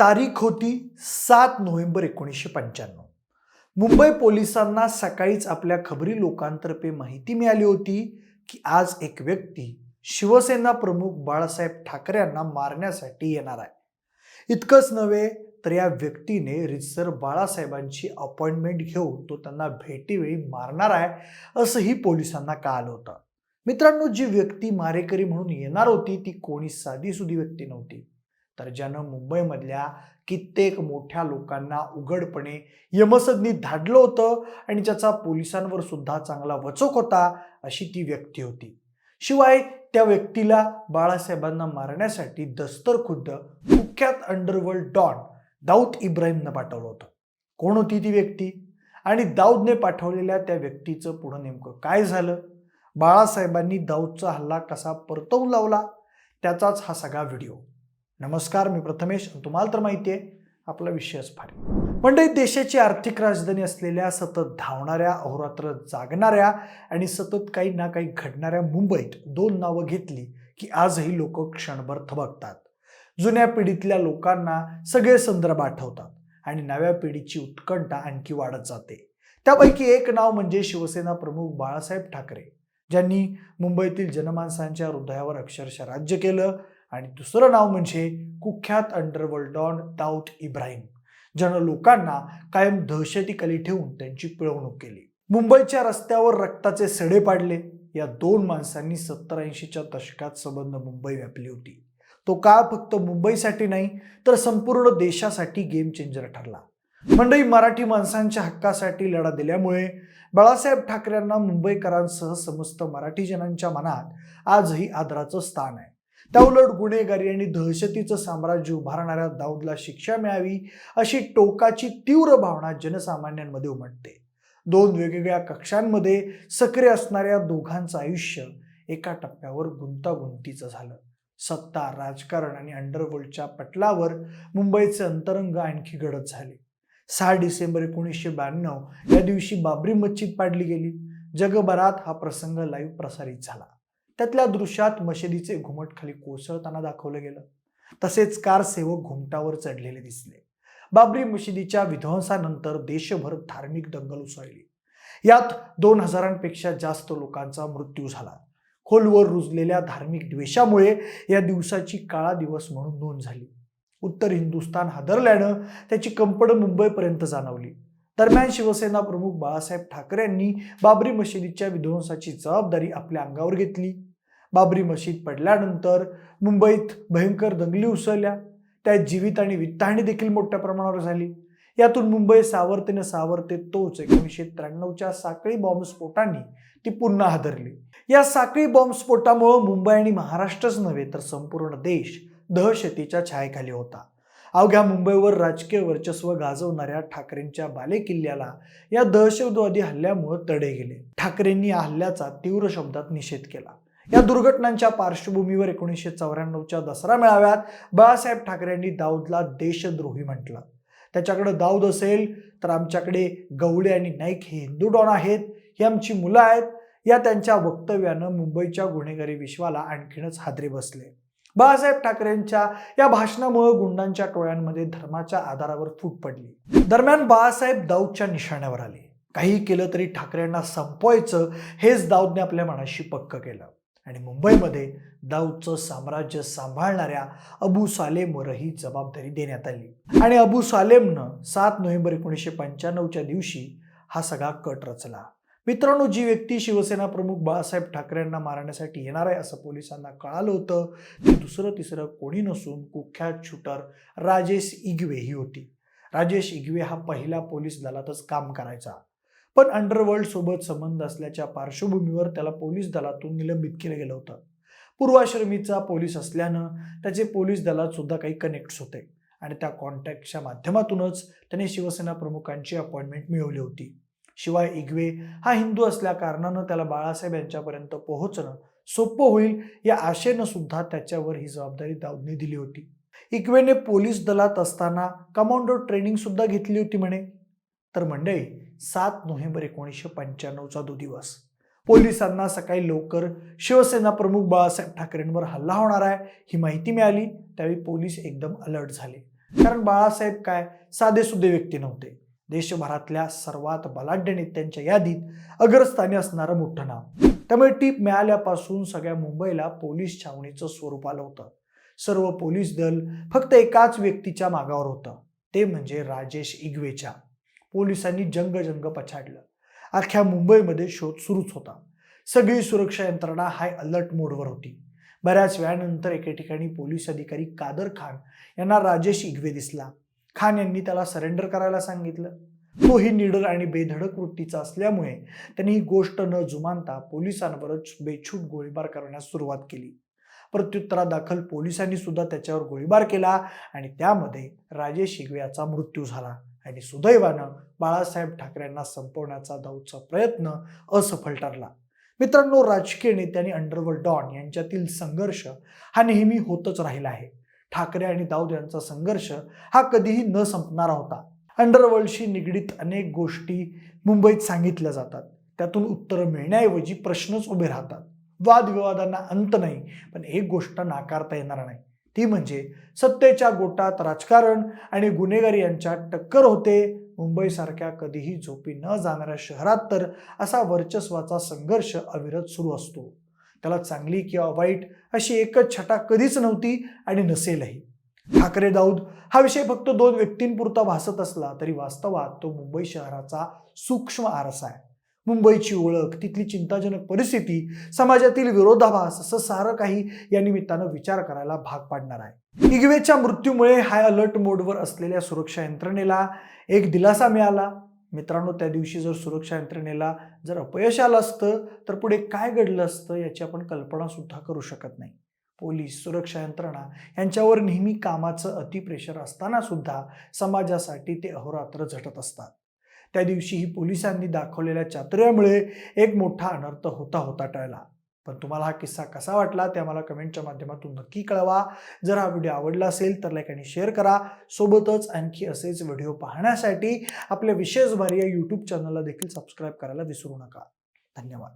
तारीख होती सात नोव्हेंबर एकोणीसशे पंच्याण्णव. मुंबई पोलिसांना सकाळीच आपल्या खबरी लोकांतर्फे माहिती मिळाली होती की आज एक व्यक्ती शिवसेना प्रमुख बाळासाहेब ठाकरे यांना मारण्यासाठी येणार आहे. इतकंच नव्हे तर या व्यक्तीने रितसर बाळासाहेबांची अपॉइंटमेंट घेऊन तो त्यांना भेटीवेळी मारणार आहे असंही पोलिसांना कळालं होतं. मित्रांनो जी व्यक्ती मारेकरी म्हणून येणार होती ती कोणी साधीसुधी व्यक्ती नव्हती. तर ज्यानं मुंबईमधल्या कित्येक मोठ्या लोकांना उघडपणे यमसदनी धाडलं होतं आणि ज्याचा पोलिसांवर सुद्धा चांगला वचक होता अशी ती व्यक्ती होती. शिवाय त्या व्यक्तीला बाळासाहेबांना मारण्यासाठी दस्तर खुद्द कुख्यात अंडरवर्ल्ड डॉन दाऊद इब्राहिमनं पाठवलं होतं. कोण होती ती व्यक्ती? आणि दाऊदने पाठवलेल्या त्या व्यक्तीचं पुढं नेमकं काय झालं? बाळासाहेबांनी दाऊदचा हल्ला कसा परतवून लावला? त्याचाच हा सगळा व्हिडिओ. नमस्कार मी प्रथमेश तुम्हाला तर माहिती आहे आपला विषयच फार म्हणजे देशाची आर्थिक राजधानी असलेल्या सतत धावणाऱ्या अहोरात्र जागणाऱ्या आणि सतत काही ना काही घडणाऱ्या मुंबईत दोन नावं घेतली की आजही लोक क्षणभर थबकतात. जुन्या पिढीतल्या लोकांना सगळे संदर्भ आठवतात आणि नव्या पिढीची उत्कंठा आणखी वाढत जाते. त्यापैकी एक नाव म्हणजे शिवसेना प्रमुख बाळासाहेब ठाकरे ज्यांनी मुंबईतील जनमानसांच्या हृदयावर अक्षरशः राज्य केलं आणि दुसरं नाव म्हणजे कुख्यात अंडरवर्ल्ड डॉन दाऊद इब्राहिम ज्यानं लोकांना कायम दहशतीखाली ठेवून त्यांची पिळवणूक केली. मुंबईच्या रस्त्यावर रक्ताचे सडे पाडले. या दोन माणसांनी सत्तर ऐंशीच्या दशकात संबंध मुंबई व्यापली होती. तो काळ फक्त मुंबईसाठी नाही तर संपूर्ण देशासाठी गेम चेंजर ठरला. मंडळी मराठी माणसांच्या हक्कासाठी लढा दिल्यामुळे बाळासाहेब ठाकरेंना मुंबईकरांसह समस्त मराठी जनांच्या मनात आजही आदराचं स्थान आहे. त्याउलट गुन्हेगारी आणि दहशतीचं साम्राज्य उभारणाऱ्या दाऊदला शिक्षा मिळावी अशी टोकाची तीव्र भावना जनसामान्यांमध्ये उमटते. दोन वेगवेगळ्या कक्षांमध्ये सक्रिय असणाऱ्या दोघांचं आयुष्य एका टप्प्यावर गुंतागुंतीचं झालं. सत्ता राजकारण आणि अंडरवर्ल्डच्या पटलावर मुंबईचे अंतरंग आणखी गडद झाले. सहा डिसेंबर एकोणीसशे ब्याण्णव या दिवशी बाबरी मस्जिद पाडली गेली. जगभरात हा प्रसंग लाईव्ह प्रसारित झाला. त्यातल्या दृश्यात मशिदीचे घुमट खाली कोसळताना दाखवलं गेलं. तसेच कार सेवक घुमटावर चढलेले दिसले. बाबरी मशिदीच्या विध्वंसानंतर देशभर धार्मिक दंगल उसळली. यात दोन हजारांपेक्षा जास्त लोकांचा मृत्यू झाला. खोलवर रुजलेल्या धार्मिक द्वेषामुळे या दिवसाची काळा दिवस म्हणून नोंद झाली. उत्तर हिंदुस्थान हादरल्यानं त्याची कंपड मुंबईपर्यंत जाणवली. दरम्यान शिवसेना प्रमुख बाळासाहेब ठाकरे यांनी बाबरी मशिदीच्या विध्वंसाची जबाबदारी आपल्या अंगावर घेतली. बाबरी मशीद पडल्यानंतर मुंबईत भयंकर दंगली उसळल्या. त्यात जीवित आणि वित्तहानी देखील मोठ्या प्रमाणावर झाली. यातून मुंबई सावरतेने सावरते तोच एकोणीसशे त्र्याण्णवच्या साखळी बॉम्बस्फोटांनी ती पुन्हा हादरली. या साखळी बॉम्बस्फोटामुळे मुंबई आणि महाराष्ट्रच नव्हे तर संपूर्ण देश दहशतीच्या छायेखाली होता. अवघ्या मुंबईवर राजकीय वर्चस्व गाजवणाऱ्या ठाकरेंच्या बालेकिल्ल्याला या दहशतवादी हल्ल्यामुळे तडे गेले. ठाकरेंनी या हल्ल्याचा तीव्र शब्दात निषेध केला. या दुर्घटनांच्या पार्श्वभूमीवर एकोणीसशे चौऱ्याण्णवच्या दसरा मेळाव्यात बाळासाहेब ठाकरे यांनी दाऊदला देशद्रोही म्हटलं. त्याच्याकडे दाऊद असेल तर आमच्याकडे गवळे आणि नाईक हे हिंदू डॉन आहेत ही आमची मुलं आहेत. या त्यांच्या वक्तव्यानं मुंबईच्या गुन्हेगारी विश्वाला आणखीनच हादरे बसले. बाळासाहेब ठाकरेंच्या या भाषणामुळे गुंडांच्या टोळ्यांमध्ये धर्माच्या आधारावर फूट पडली. दरम्यान बाळासाहेब दाऊदच्या निशाण्यावर आले. काही केलं तरी ठाकरेंना संपवायचं हेच दाऊदने आपल्या मनाशी पक्क केलं. आणि मुंबईमध्ये दाऊदचं साम्राज्य सांभाळणाऱ्या अबू सालेमवर ही जबाबदारी देण्यात आली. आणि अबू सालेमनं सात नोव्हेंबर एकोणीसशे पंच्याण्णवच्या दिवशी हा सगळा कट रचला. मित्रांनो जी व्यक्ती शिवसेना प्रमुख बाळासाहेब ठाकरेंना मारण्यासाठी येणार आहे असं पोलिसांना कळालं होतं ते दुसरं तिसरं कोणी नसून कुख्यात शूटर राजेश इगवे ही होती. राजेश इगवे हा पहिला पोलीस दलातच काम करायचा. पण अंडरवर्ल्ड सोबत संबंध असल्याच्या पार्श्वभूमीवर त्याला पोलीस दलातून निलंबित केलं गेलं होतं. पूर्वाश्रमीचा पोलीस असल्यानं त्याचे पोलीस दलात सुद्धा काही कनेक्ट्स होते आणि त्या कॉन्टॅक्टच्या माध्यमातूनच त्याने शिवसेना प्रमुखांची अपॉइंटमेंट मिळवली होती. शिवाय इगवे हा हिंदू असल्या कारणानं त्याला बाळासाहेब यांच्यापर्यंत पोहोचणं सोपं होईल या आशेनं सुद्धा त्याच्यावर ही जबाबदारी दाऊदने दिली होती. इक्वेने पोलीस दलात असताना कमांडो ट्रेनिंग सुद्धा घेतली होती म्हणे. तर मंडळी सात नोव्हेंबर एकोणीसशे पंच्याण्णवचा तो दिवस. पोलिसांना सकाळी लवकर शिवसेना प्रमुख बाळासाहेब ठाकरेंवर हल्ला होणार आहे ही माहिती मिळाली. त्यावेळी पोलीस एकदम अलर्ट झाले. कारण बाळासाहेब काय? साधेसुधे व्यक्ती नव्हते. देशभरातल्या सर्वात बलाढ्य नेत्यांच्या यादीत अग्रस्थानी असणारं मोठं नाव. त्यामुळे टीप मिळाल्यापासून सगळ्या मुंबईला पोलीस छावणीचं स्वरूप आलं होतं. सर्व पोलीस दल फक्त एकाच व्यक्तीच्या मागावर होतं. ते म्हणजे राजेश इगवेच्या पोलिसांनी जंग जंग पछाडलं. अख्ख्या मुंबईमध्ये शोध सुरूच होता. सगळी सुरक्षा यंत्रणा हाय अलर्ट मोडवर होती. बऱ्याच वेळानंतर एके ठिकाणी पोलीस अधिकारी कादर खान यांना राजेश इगवे दिसला. खान यांनी त्याला सरेंडर करायला सांगितलं. तोही निडर आणि बेधडक वृत्तीचा असल्यामुळे त्यांनी ही गोष्ट न जुमानता पोलिसांवरच बेछूट गोळीबार करण्यास सुरुवात केली. प्रत्युत्तरादाखल पोलिसांनी सुद्धा त्याच्यावर गोळीबार केला आणि त्यामध्ये राजेश शिगवे मृत्यू झाला. आणि सुदैवानं बाळासाहेब ठाकरेंना संपवण्याचा दाऊदचा प्रयत्न असफल ठरला. मित्रांनो राजकीय नेत्यांनी अंडरवर्ल्ड डॉन यांच्यातील संघर्ष हा नेहमी होतच राहिला आहे. ठाकरे आणि दाऊद यांचा संघर्ष हा कधीही न संपणारा होता. अंडरवर्ल्डशी निगडीत अनेक गोष्टी मुंबईत सांगितल्या जातात. त्यातून उत्तरं मिळण्याऐवजी प्रश्नच उभे राहतात. वादविवादांना अंत नाही पण एक गोष्ट नाकारता येणार नाही. ती म्हणजे सत्तेच्या गोटात राजकारण आणि गुन्हेगारी यांच्यात टक्कर होते. मुंबईसारख्या कधीही झोपी न जाणाऱ्या शहरात तर असा वर्चस्वाचा संघर्ष अविरत सुरू असतो. त्याला चांगली किंवा वाईट अशी एकच छटा कधीच नव्हती आणि नसेलही. ठाकरे दाऊद हा विषय फक्त दोन व्यक्तींपुरता भासत असला तरी वास्तवात तो मुंबई शहराचा सूक्ष्म आरसा आहे. मुंबईची ओळख तिथली चिंताजनक परिस्थिती समाजातील विरोधाभास असं सारं काही या निमित्तानं विचार करायला भाग पाडणार आहे. इगवेच्या मृत्यूमुळे हाय अलर्ट मोडवर असलेल्या सुरक्षा यंत्रणेला एक दिलासा मिळाला. मित्रांनो त्या दिवशी जर सुरक्षा यंत्रणेला जर अपयश आलं असतं तर पुढे काय घडलं असतं याची आपण कल्पनासुद्धा करू शकत नाही. पोलीस सुरक्षा यंत्रणा यांच्यावर नेहमी कामाचं अतिप्रेशर असताना सुद्धा समाजासाठी ते अहोरात्र झटत असतात. त्या दिवशीही पोलिसांनी दाखवलेल्या चातुर्यामुळे एक मोठा अनर्थ होता होता टळला. पण तुम्हाला हा किस्सा कसा वाटला ते आम्हाला कमेंटच्या माध्यमातून नक्की कळवा. जर हा व्हिडिओ आवडला असेल तर लाईक आणि शेअर करा. सोबतच आणखी असेच व्हिडिओ पाहण्यासाठी आपल्या विशेष भारी या यूट्यूब चॅनलला देखील सबस्क्राईब करायला विसरू नका. धन्यवाद.